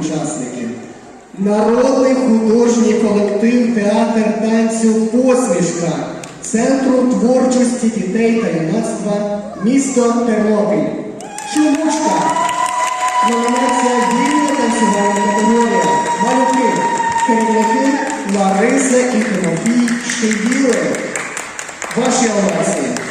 учасники. Народний художній колектив театр танцю Посмішка Центру творчості дітей та юнацтва місто Тернопіль. Чумушка. Номінація вільна танцювальна категорія. Малюки. Керівники Лариса і Тимофій Шевіли. Ваші овації.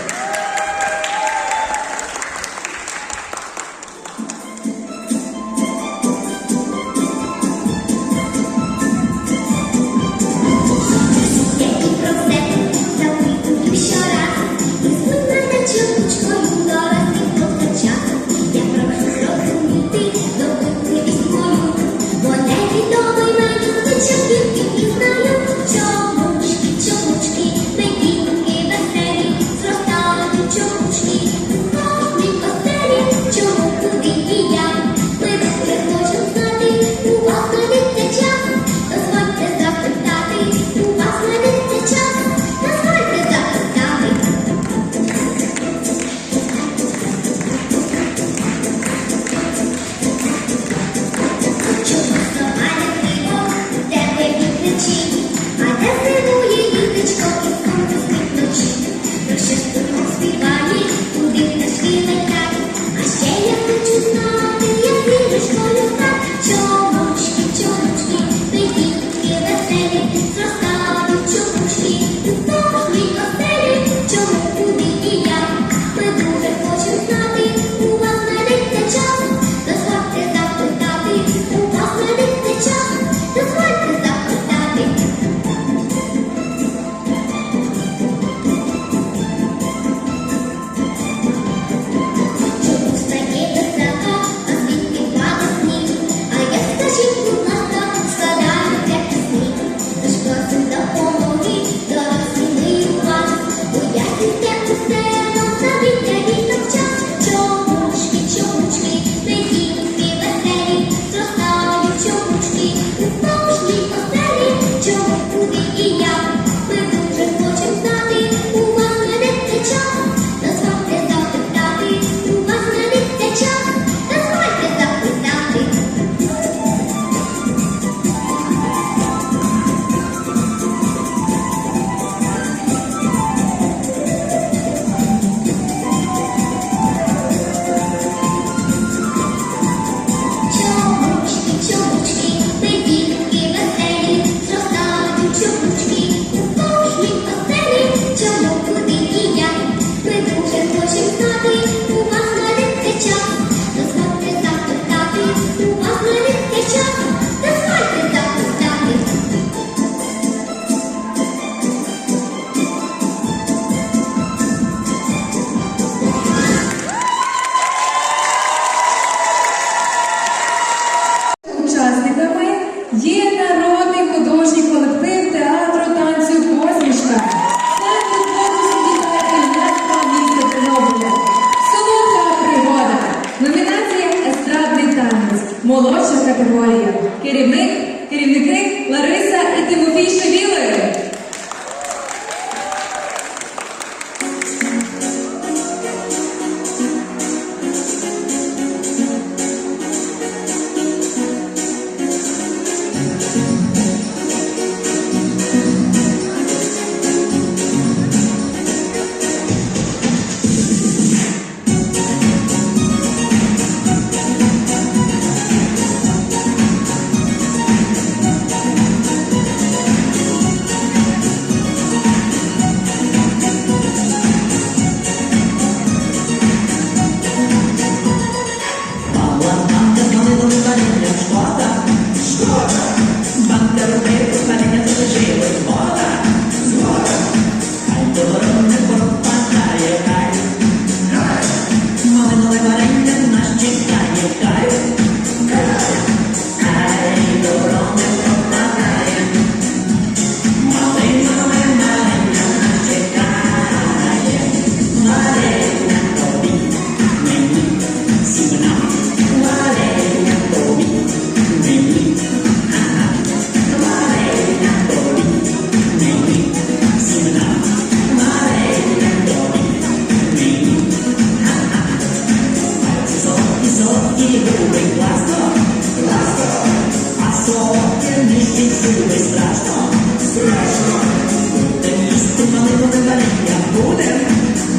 Буде,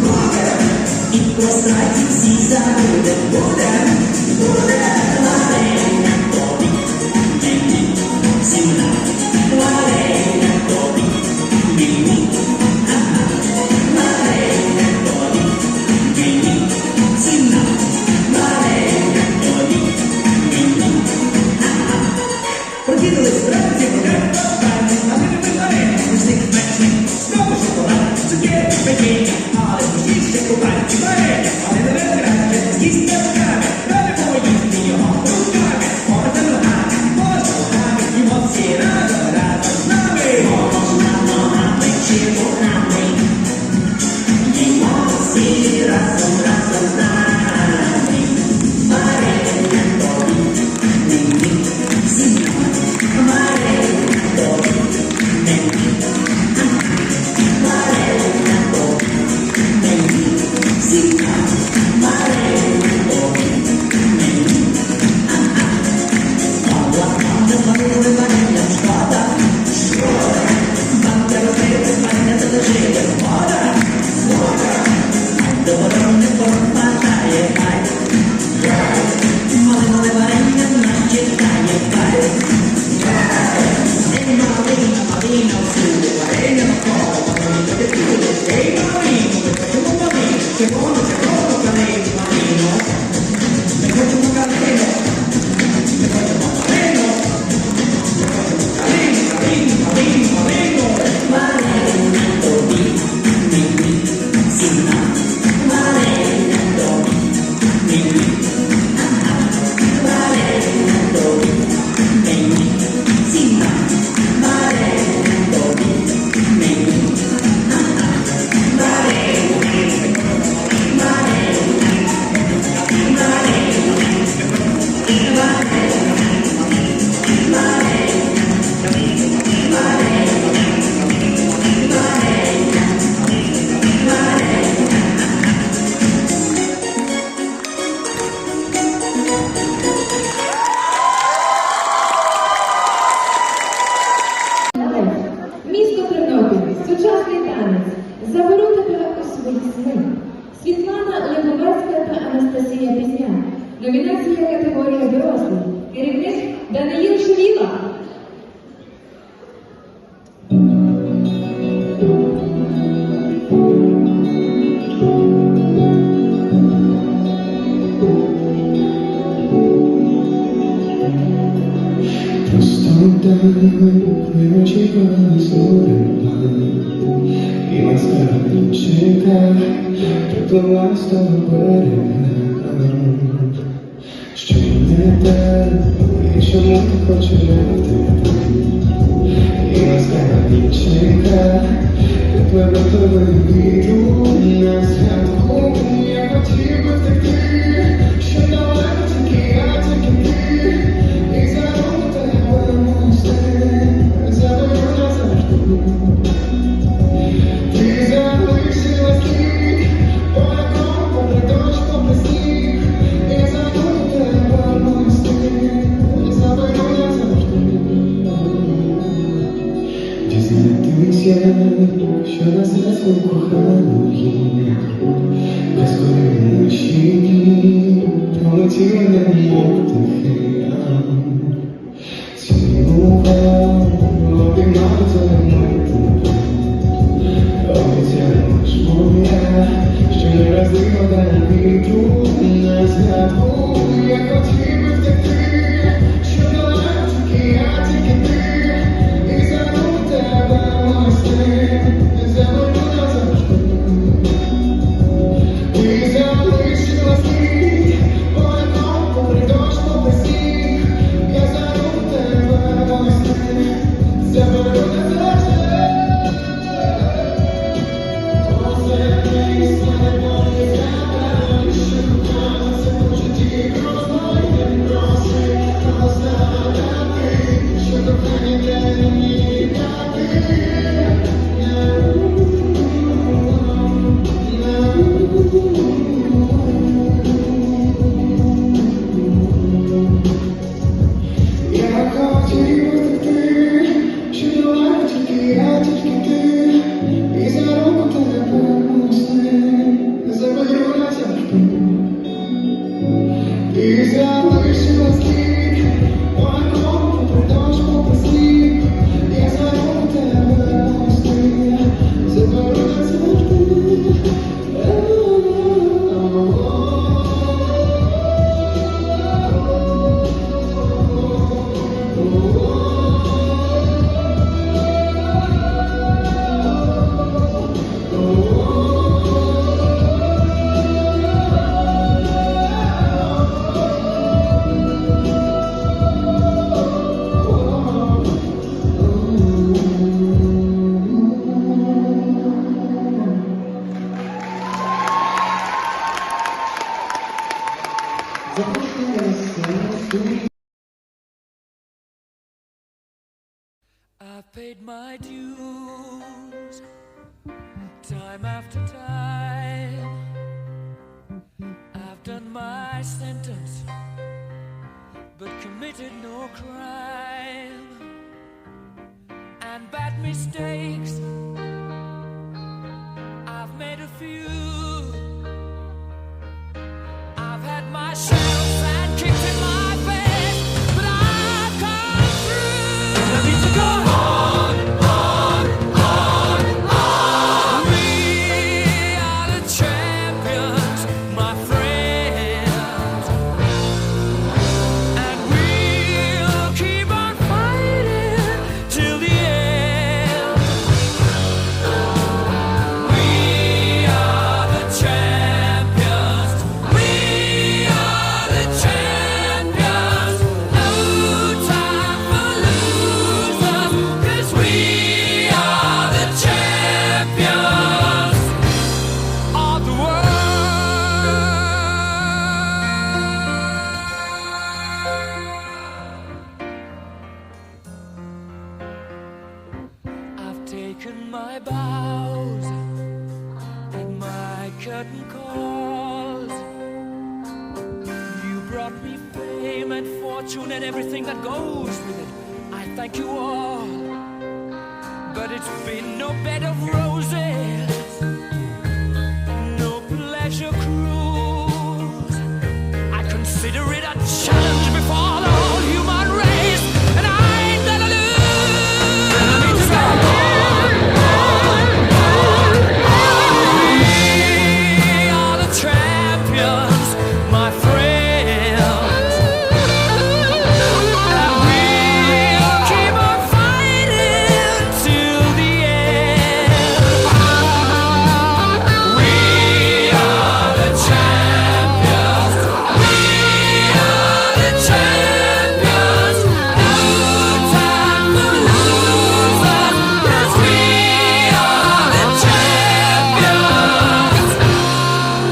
буде, і по страті всі забуде. Номінація категорія дорослих. Керівник Даниїл Шуміла. Не очікували зорі і ласкаво чекав, приплила з того берега. Szczelne jeszcze mój poczynany Ja znam Серед весняних, що на серці коханої, Без коли ночі полетіли на м'єти, do, how did you do? I've paid my dues time after time. I've done my sentence, but committed no crime. And bad mistakes, I've made a few. been no bed of roses.